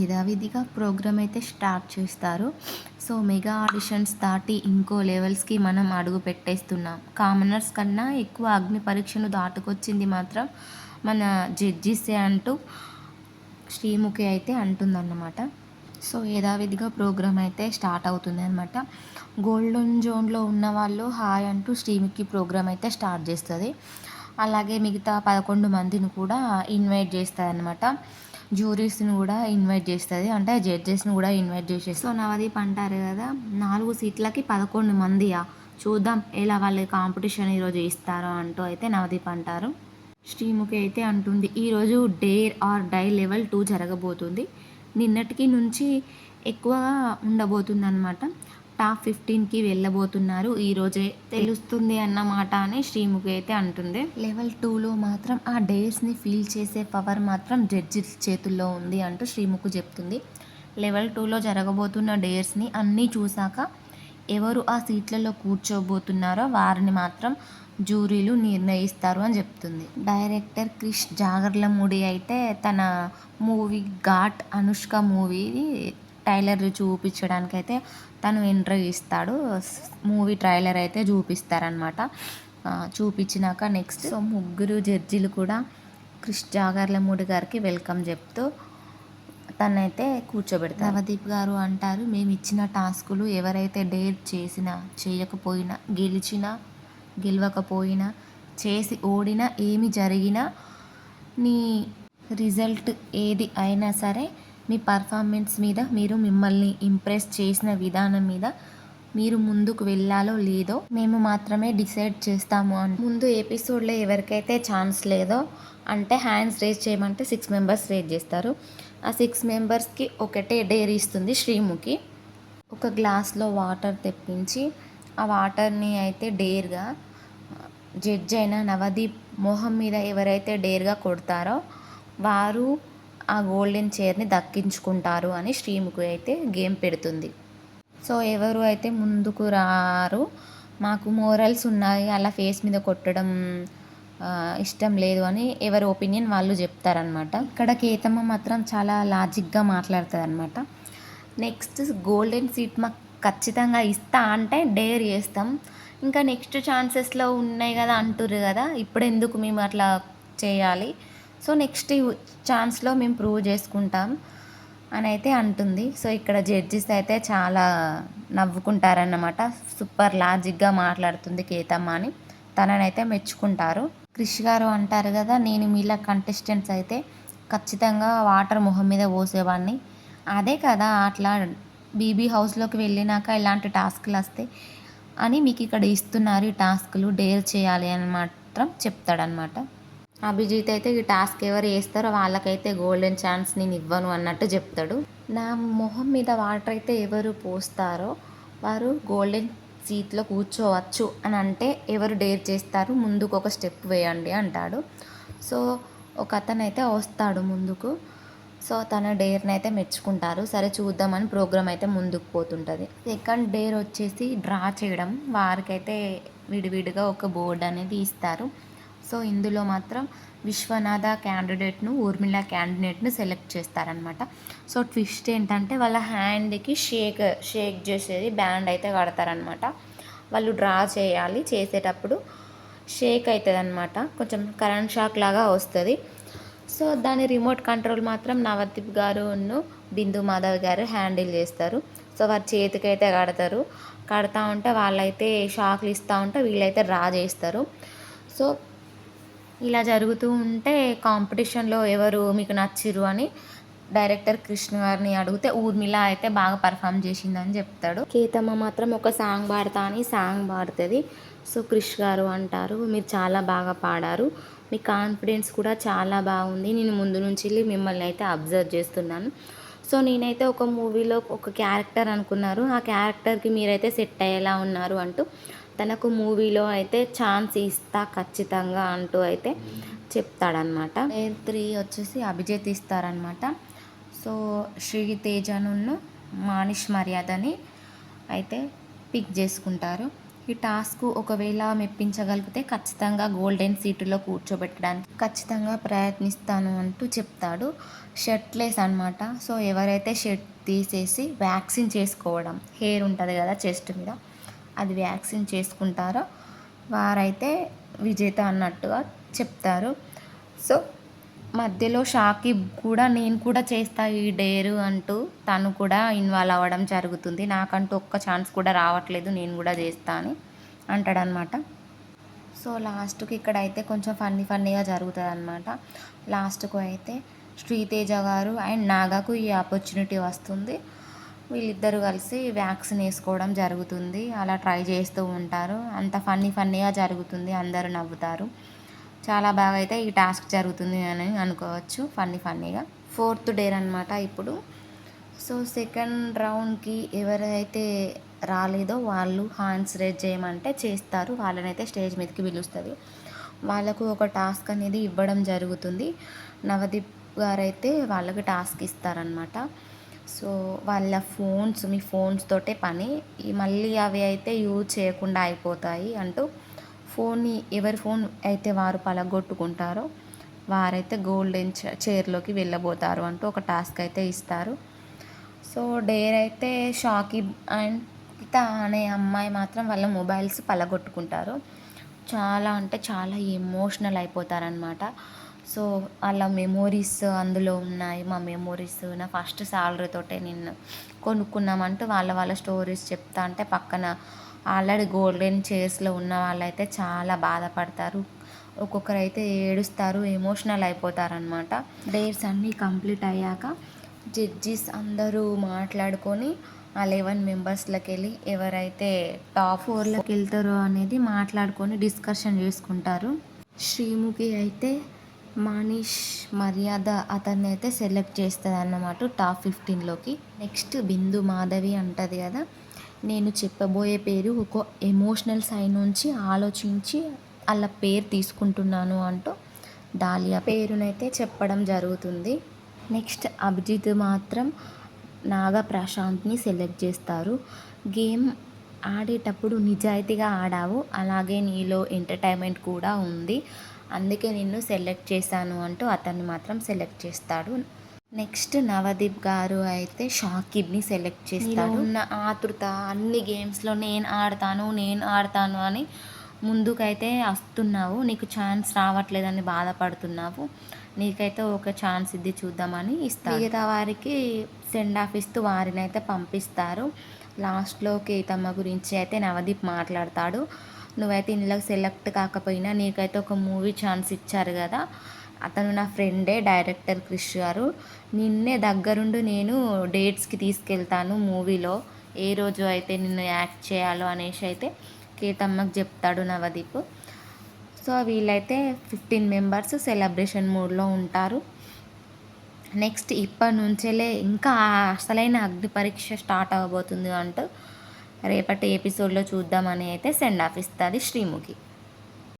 యథావిధిగా ప్రోగ్రామ్ అయితే స్టార్ట్ చేస్తారు. సో మెగా ఆడిషన్స్ దాటి ఇంకో లెవెల్స్కి మనం అడుగు పెట్టేస్తున్నాం. కామనర్స్ కన్నా ఎక్కువ అగ్ని పరీక్షను దాటుకొచ్చింది మాత్రం మన జడ్జిసే అంటూ శ్రీముఖి అయితే అంటుందన్నమాట. సో యథావిధిగా ప్రోగ్రామ్ అయితే స్టార్ట్ అవుతుంది అనమాట గోల్డెన్ జోన్లో ఉన్న వాళ్ళు హాయ్ అంటూ శ్రీముఖి ప్రోగ్రామ్ అయితే స్టార్ట్ చేస్తుంది. అలాగే మిగతా పదకొండు మందిని కూడా ఇన్వైట్ చేస్తుంది అనమాట జ్యూరీస్ని కూడా ఇన్వైట్ చేస్తుంది. అంటే జడ్జెస్ని కూడా ఇన్వైట్ చేసేసి సో నవదీప్ అంటారు కదా నాలుగు సీట్లకి పదకొండు మందియా? చూద్దాం ఎలా వాళ్ళ కాంపిటీషన్ ఈరోజు ఇస్తారో అంటూ అయితే నవదీప్ అంటారు. శ్రీముఖి అయితే అంటుంది ఈరోజు dare or die level two జరగబోతుంది. నిన్నటికి నుంచి ఎక్కువగా ఉండబోతుంది అనమాట టాప్ ఫిఫ్టీన్కి వెళ్ళబోతున్నారు. ఈరోజే తెలుస్తుంది అన్నమాట అని శ్రీముఖి అయితే అంటుంది. లెవెల్ టూలో మాత్రం ఆ డేస్ని ఫీల్ చేసే పవర్ మాత్రం జడ్జి చేతుల్లో ఉంది అంటూ శ్రీముఖి చెప్తుంది. లెవెల్ టూలో జరగబోతున్న డేర్స్ని అన్నీ చూశాక ఎవరు ఆ సీట్లలో కూర్చోబోతున్నారో వారిని మాత్రం జూరీలు నిర్ణయిస్తారు అని చెప్తుంది. డైరెక్టర్ క్రిష్ జాగర్లమూడి అయితే తన movie Ghaati Anushka movie trailer చూపించడానికి అయితే తను ఎంట్రీ ఇస్తాడు. మూవీ ట్రైలర్ అయితే చూపిస్తారనమాట చూపించినాక నెక్స్ట్ సో ముగ్గురు జడ్జిలు కూడా క్రిష్ జాగర్లమూడి గారికి వెల్కమ్ చెప్తూ తనైతే కూర్చోబెడతారు. నవదీప్ గారు అంటారు మేము ఇచ్చిన టాస్కులు ఎవరైతే డేర్ చేసినా చేయకపోయినా గెలిచినా గెలవకపోయినా చేసి ఓడినా ఏమి జరిగినా నీ రిజల్ట్ ఏది అయినా సరే మీ పర్ఫార్మెన్స్ మీద మీరు మిమ్మల్ని ఇంప్రెస్ చేసిన విధానం మీద మీరు ముందుకు వెళ్ళాలో లేదో మేము మాత్రమే డిసైడ్ చేస్తాము అని. ముందు ఎపిసోడ్లో ఎవరికైతే ఛాన్స్ లేదో అంటే హ్యాండ్స్ రేజ్ చేయమంటే సిక్స్ మెంబర్స్ రేజ్ చేస్తారు. ఆ సిక్స్ మెంబర్స్కి ఒకటే డేర్ ఇస్తుంది శ్రీముఖి. ఒక గ్లాస్లో వాటర్ తెప్పించి ఆ వాటర్ని అయితే డేర్గా జడ్జ్ అయిన నవదీప్ మొహం మీద ఎవరైతే డేర్గా కొడతారో వారు ఆ గోల్డెన్ చైర్ని దక్కించుకుంటారు అని శ్రీముఖి అయితే గేమ్ పెడుతుంది. సో ఎవరు అయితే ముందుకు రారు మాకు మోరల్స్ ఉన్నాయి అలా ఫేస్ మీద కొట్టడం ఇష్టం లేదు అని ఎవరి ఒపీనియన్ వాళ్ళు చెప్తారనమాట ఇక్కడ కేతమ్మ మాత్రం చాలా లాజిక్గా మాట్లాడుతుంది అనమాట నెక్స్ట్ గోల్డెన్ సీట్ మాకు ఖచ్చితంగా ఇస్తా అంటే డేర్ చేస్తాం. ఇంకా నెక్స్ట్ ఛాన్సెస్లో ఉన్నాయి కదా అంటుర్రు కదా ఇప్పుడు ఎందుకు మేము అట్లా చేయాలి? సో నెక్స్ట్ ఛాన్స్లో మేము ప్రూవ్ చేసుకుంటాం అని అయితే అంటుంది. సో ఇక్కడ జడ్జిస్ అయితే చాలా నవ్వుకుంటారన్నమాట. సూపర్ లాజిక్గా మాట్లాడుతుంది కేతమ్మ అని. తననైతే మెచ్చుకుంటారు. క్రిష్ గారు అంటారు కదా నేను మీలా కంటెస్టెంట్స్ అయితే ఖచ్చితంగా వాటర్ మొహం మీద పోసేవాడిని అదే కదా అట్లా బీబీ హౌస్లోకి వెళ్ళినాక ఇలాంటి టాస్క్లు వస్తే అని మీకు ఇక్కడ ఇస్తున్నారు ఈ టాస్క్లు డేర్ చేయాలి అని మాత్రం చెప్తాడనమాట అభిజిత్ అయితే ఈ టాస్క్ ఎవరు వేస్తారో వాళ్ళకైతే గోల్డెన్ ఛాన్స్ నేను ఇవ్వను అన్నట్టు చెప్తాడు. నా మొహం మీద వాటర్ అయితే ఎవరు పోస్తారో వారు గోల్డెన్ సీట్లో కూర్చోవచ్చు అని అంటే ఎవరు డేర్ చేస్తారు ముందుకు ఒక స్టెప్ వేయండి అంటాడు. సో ఒక అతను అయితే వస్తాడు ముందుకు. సో తన డేర్ని అయితే మెచ్చుకుంటారు. సరే చూద్దామని ప్రోగ్రామ్ అయితే ముందుకు పోతుంటుంది. సెకండ్ డేర్ వచ్చేసి డ్రా చేయడం. వారికైతే విడివిడిగా ఒక బోర్డు అనేది ఇస్తారు. సో ఇందులో మాత్రం విశ్వనాథ క్యాండిడేట్ను ఊర్మిళ క్యాండిడేట్ను సెలెక్ట్ చేస్తారనమాట సో ట్విస్ట్ ఏంటంటే వాళ్ళ హ్యాండ్కి షేక్ షేక్ చేసేది బ్యాండ్ అయితే కడతారనమాట వాళ్ళు డ్రా చేయాలి చేసేటప్పుడు షేక్ అవుతుంది అనమాట కొంచెం కరెంట్ షాక్ లాగా వస్తుంది. సో దాని రిమోట్ కంట్రోల్ మాత్రం నవదీప్ గారు బిందు మాధవ్ గారు హ్యాండిల్ చేస్తారు. సో వారి చేతికైతే కడతారు. కడతా ఉంటే వాళ్ళైతే షాక్లు ఇస్తూ ఉంటే వీళ్ళైతే డ్రా చేస్తారు. సో ఇలా జరుగుతూ ఉంటే కాంపిటీషన్లో ఎవరు మీకు నచ్చిరు అని డైరెక్టర్ కృష్ణ గారిని అడిగితే ఊర్మిళ అయితే బాగా పర్ఫామ్ చేసిందని చెప్తాడు. కేతమ్మ మాత్రం ఒక సాంగ్ పాడతా అని సాంగ్ పాడుతుంది. సో క్రిష్ గారు అంటారు మీరు చాలా బాగా పాడారు. మీ కాన్ఫిడెన్స్ కూడా చాలా బాగుంది. నేను ముందు నుంచి మిమ్మల్ని అయితే అబ్జర్వ్ చేస్తున్నాను. సో నేనైతే ఒక మూవీలో ఒక క్యారెక్టర్ అనుకున్నారు. ఆ క్యారెక్టర్కి మీరైతే సెట్ అయ్యేలా ఉన్నారు అంటూ తనకు మూవీలో అయితే ఛాన్స్ ఇస్తా ఖచ్చితంగా అంటూ అయితే చెప్తాడనమాట త్రీ వచ్చేసి అభిజిత్ ఇస్తారనమాట సో శ్రీ తేజను మానిష్ మర్యాదని అయితే పిక్ చేసుకుంటారు. ఈ టాస్క్ ఒకవేళ మెప్పించగలిగితే ఖచ్చితంగా గోల్డెన్ సీటులో కూర్చోబెట్టడానికి ఖచ్చితంగా ప్రయత్నిస్తాను అంటూ చెప్తాడు. షర్ట్లెస్ అనమాట సో ఎవరైతే షర్ట్ తీసేసి వ్యాక్సిన్ చేసుకోవడం హెయిర్ ఉంటుంది కదా చెస్ట్ మీద అది వ్యాక్సిన్ చేసుకుంటారో వారైతే విజేత అన్నట్టుగా చెప్తారు. సో మధ్యలో షాకిబ్ కూడా నేను కూడా చేస్తా ఈ డేరు అంటూ తను కూడా ఇన్వాల్వ్ అవ్వడం జరుగుతుంది. నాకంటూ ఒక్క ఛాన్స్ కూడా రావట్లేదు నేను కూడా చేస్తా అని అంటాడనమాట సో లాస్ట్కి ఇక్కడ అయితే కొంచెం ఫన్నీ ఫన్నీగా జరుగుతుంది అనమాట లాస్ట్కు అయితే శ్రీతేజ గారు అండ్ నాగాకు ఈ ఆపర్చునిటీ వస్తుంది. వీళ్ళిద్దరూ కలిసి వ్యాక్సిన్ వేసుకోవడం జరుగుతుంది. అలా ట్రై చేస్తూ ఉంటారు. అంత ఫన్నీ ఫన్నీగా జరుగుతుంది. అందరూ నవ్వుతారు. చాలా బాగా అయితే ఈ టాస్క్ జరుగుతుంది అని అనుకోవచ్చు. ఫన్నీ ఫన్నీగా. ఫోర్త్ డేర్ అనమాట ఇప్పుడు. సో సెకండ్ రౌండ్కి ఎవరైతే రాలేదో వాళ్ళు హ్యాండ్స్ రేజ్ చేయమంటే చేస్తారు. వాళ్ళనైతే స్టేజ్ మీదకి పిలుస్తుంది. వాళ్ళకు ఒక టాస్క్ అనేది ఇవ్వడం జరుగుతుంది. నవదీప్ గారైతే వాళ్ళకి టాస్క్ ఇస్తారనమాట సో వాళ్ళ ఫోన్స్ మీ ఫోన్స్ తోటే పని. మళ్ళీ అవి అయితే యూజ్ చేయకుండా అయిపోతాయి అంటూ ఫోన్ని ఎవరి ఫోన్ అయితే వారు పలగొట్టుకుంటారో వారైతే గోల్డెన్ చైర్లోకి వెళ్ళబోతారు అంటూ ఒక టాస్క్ అయితే ఇస్తారు. సో డేర్ అయితే షాకిబ్ అండ్ పిత అనే అమ్మాయి మాత్రం వాళ్ళ మొబైల్స్ పలగొట్టుకుంటారు. చాలా అంటే చాలా ఎమోషనల్ అయిపోతారనమాట సో వాళ్ళ మెమోరీస్ అందులో ఉన్నాయి. మా మెమోరీస్ నా ఫస్ట్ శాలరీతోటే నేను కొనుక్కున్నామంటూ వాళ్ళ వాళ్ళ స్టోరీస్ చెప్తా అంటే పక్కన ఆల్రెడీ గోల్డెన్ చైర్స్లో ఉన్న వాళ్ళైతే చాలా బాధపడతారు. ఒక్కొక్కరు అయితే ఏడుస్తారు ఎమోషనల్ అయిపోతారనమాట డేట్స్ అన్నీ కంప్లీట్ అయ్యాక జడ్జిస్ అందరూ మాట్లాడుకొని ఆ లెవెన్ మెంబర్స్లోకి వెళ్ళి ఎవరైతే టాప్ ఫోర్లోకి వెళ్తారో అనేది మాట్లాడుకొని డిస్కషన్ చేసుకుంటారు. శ్రీముఖి అయితే మనీష్ మర్యాద అతన్ని అయితే సెలెక్ట్ చేస్తుంది అన్నమాట టాప్ ఫిఫ్టీన్లోకి. నెక్స్ట్ బిందు మాధవి అంటుంది కదా నేను చెప్పబోయే పేరు ఒక ఎమోషనల్ సైడ్ నుంచి ఆలోచించి వాళ్ళ పేరు తీసుకుంటున్నాను అంటూ డాలియా పేరునైతే చెప్పడం జరుగుతుంది. నెక్స్ట్ అభిజిత్ మాత్రం నాగ ప్రశాంత్ని సెలెక్ట్ చేస్తారు. గేమ్ ఆడేటప్పుడు నిజాయితీగా ఆడావు అలాగే నీలో ఎంటర్టైన్మెంట్ కూడా ఉంది. అందుకే నిన్ను సెలెక్ట్ చేశాను అంటూ అతన్ని మాత్రం సెలెక్ట్ చేస్తాడు. నెక్స్ట్ నవదీప్ గారు అయితే షాకిబ్ని సెలెక్ట్ చేస్తారు ఉన్న ఆతృత అన్ని గేమ్స్లో నేను ఆడతాను నేను ఆడతాను అని ముందుకైతే వస్తున్నావు. నీకు ఛాన్స్ రావట్లేదని బాధపడుతున్నావు. నీకైతే ఒక ఛాన్స్ ఇది చూద్దామని ఇస్తారు మిగతా వారికి సెండ్ ఆఫ్ ఇస్తూ వారిని అయితే పంపిస్తారు. లాస్ట్లో కేతమ్మ గురించి అయితే నవదీప్ మాట్లాడతాడు. నువ్వైతే ఇందులోకి సెలెక్ట్ కాకపోయినా నీకైతే ఒక మూవీ ఛాన్స్ ఇచ్చారు కదా. అతను నా ఫ్రెండే డైరెక్టర్ క్రిష్ గారు. నిన్నే దగ్గరుండి నేను డేట్స్కి తీసుకెళ్తాను మూవీలో. ఏ రోజు అయితే నిన్ను యాక్ట్ చేయాలో అనేసి అయితే కేతమ్మకి చెప్తాడు నవదీప్. సో వీళ్ళైతే ఫిఫ్టీన్ మెంబర్స్ సెలబ్రేషన్ మూడ్లో ఉంటారు. నెక్స్ట్ ఇప్పటి నుంచేలే ఇంకా అసలైన అగ్ని పరీక్ష స్టార్ట్ అవ్వబోతుంది అంటూ రేపటి ఎపిసోడ్లో చూద్దామని అయితే సెండ్ ఆఫ్ ఇస్తుంది శ్రీముఖి.